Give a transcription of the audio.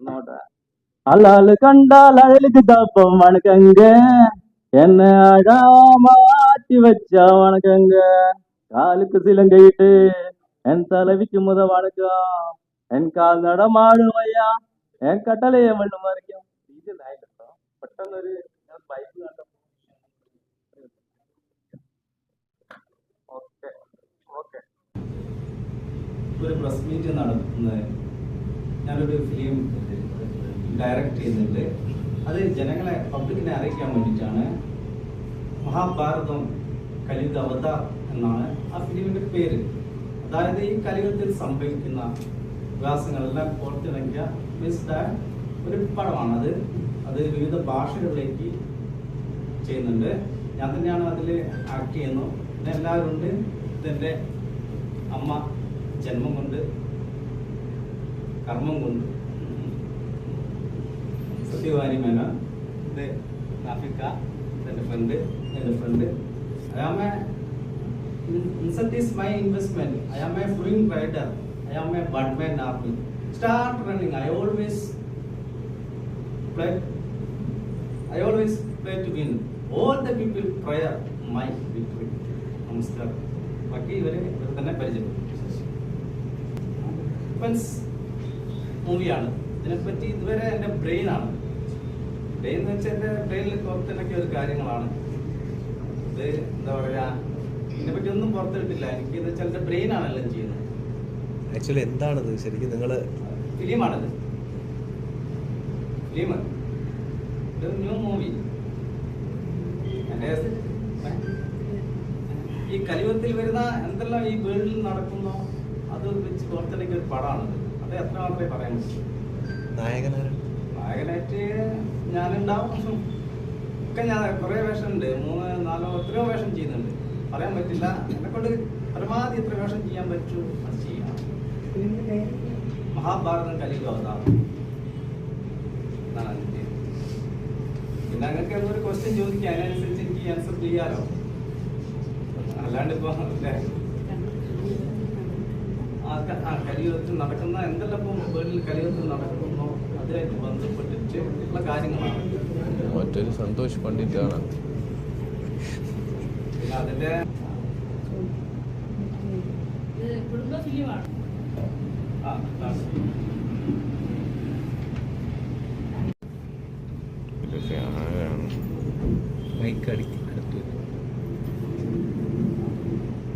നോട്ടെ அல்லால் கண்டால் அழலுக்கு தப்பம் வணக்கங்க என்ன அழாமாட்டி வச்சா வணக்கங்க காலுக்கு சிலங்கையிட்டு என் தலைவிக்கு முத வணக்கம் എൻ കാൽ നടമാടുമയ്യ എൻ കട്ടലയെ മണ്ണു മറിക്കും ഇത് കേട്ടോ പെട്ടെന്നൊരു ബൈക്ക് കണ്ടപ്പോ ഓക്കെ ഓക്കെ ഒരു പ്രസ് മീറ്റ് നടത്തുന്നത് ഞാനൊരു ഫിലിം ഡയറക്റ്റ് ചെയ്യുന്നുണ്ട്. അത് ജനങ്ങളെ പബ്ലിക്കിനെ അറിയിക്കാൻ വേണ്ടിയിട്ടാണ്. മഹാഭാരതം കലിയുഗ അവതാർ എന്നാണ് ആ ഫിലിമിന്റെ പേര്. അതായത് ഈ കലിയുഗത്തിൽ സംഭവിക്കുന്ന വികാസങ്ങളെല്ലാം പുറത്തിറങ്ങിയ ബേസ്ഡ് ഒരു പടമാണത്. അത് വിവിധ ഭാഷകളിലേക്ക് ചെയ്യുന്നുണ്ട്. ഞാൻ തന്നെയാണ് അതിൽ ആക്ട് ചെയ്യുന്നു. പിന്നെ എല്ലാവരും ഉണ്ട് ഇതെന്റെ അമ്മ ജന്മം കൊണ്ട് കർമ്മം കൊണ്ട് സത്യവാനി മേനോൻ ഇത് നാഫിക്ക എൻ്റെ ഫ്രണ്ട് എൻ്റെ friend I am a inset is my investment I am a flying rider I am a bad man army start running I always play I always play to win all the people prayer my victory നമസ്കാരം ബാക്കി ഇവരെ ഇവർ തന്നെ പരിചയപ്പെടും suspense മൂവിയാണ് ഇതിനെപ്പറ്റി ഇതുവരെ എന്റെ ബ്രെയിനാണ് brain എന്ന് വെച്ചാൽ എന്റെ ബ്രെയിനിൽ പുറത്തിണക്കിയ ഒരു കാര്യങ്ങളാണ്. ഇത് എന്താ പറയുക ഇതിനെപ്പറ്റി ഒന്നും പുറത്തിട്ടില്ല. എനിക്ക് എന്ന് വെച്ചാൽ എന്റെ ബ്രെയിനാണ് എല്ലാം ചെയ്യുന്നത്. ആക്ച്വലി എന്താണത്? ശരിക്കും നിങ്ങൾ ഫിലിമാണത്. ഫിലിം. ഇത് ന്യൂ മൂവി. എന്റെ ഈ കലിയുഗത്തിൽ വരുന്ന എന്തെല്ലാം ഈ വേൾഡിൽ നടക്കുന്നോ അത് വെച്ച് പുറത്തിറക്കിയ ഒരു പടമാണിത്. അത് എത്ര മാത്രമേ പറയാൻ നായകനാരാണ് നായകനായിട്ട് ഞാനുണ്ടാവും. ഒക്കെ ഞാൻ കുറേ വേഷം ഉണ്ട് മൂന്ന് നാലോ എത്രയോ വേഷം ചെയ്യുന്നുണ്ട്. പറയാൻ പറ്റില്ല. എന്നെ കൊണ്ട് പരമാവധി എത്ര വേഷം ചെയ്യാൻ പറ്റൂ. അത് ചെയ്യാം. മഹാഭാരതം കലിയുഗ അവതാരം. പിന്നെ അങ്ങക്ക് എന്തൊരു ക്വസ്റ്റ്യൻ ചോദിക്കുക അതിനനുസരിച്ച് എനിക്ക് ആൻസർ ചെയ്യാലോ. അല്ലാണ്ട് ഇപ്പൊ ഇല്ലേ? ആ ക- ആ കലിയുഗത്തിൽ നടക്കുന്ന എന്തെല്ലാം വേൾഡിൽ കലിയുഗത്തിൽ നടക്കുന്നു അതുമായിട്ട് ബന്ധപ്പെട്ടിട്ട് ഉള്ള കാര്യങ്ങളാണ്. മറ്റൊരു സന്തോഷ് പണ്ഡിറ്റാണ്. അതിന്റെ ബൈക്ക് അടിക്കും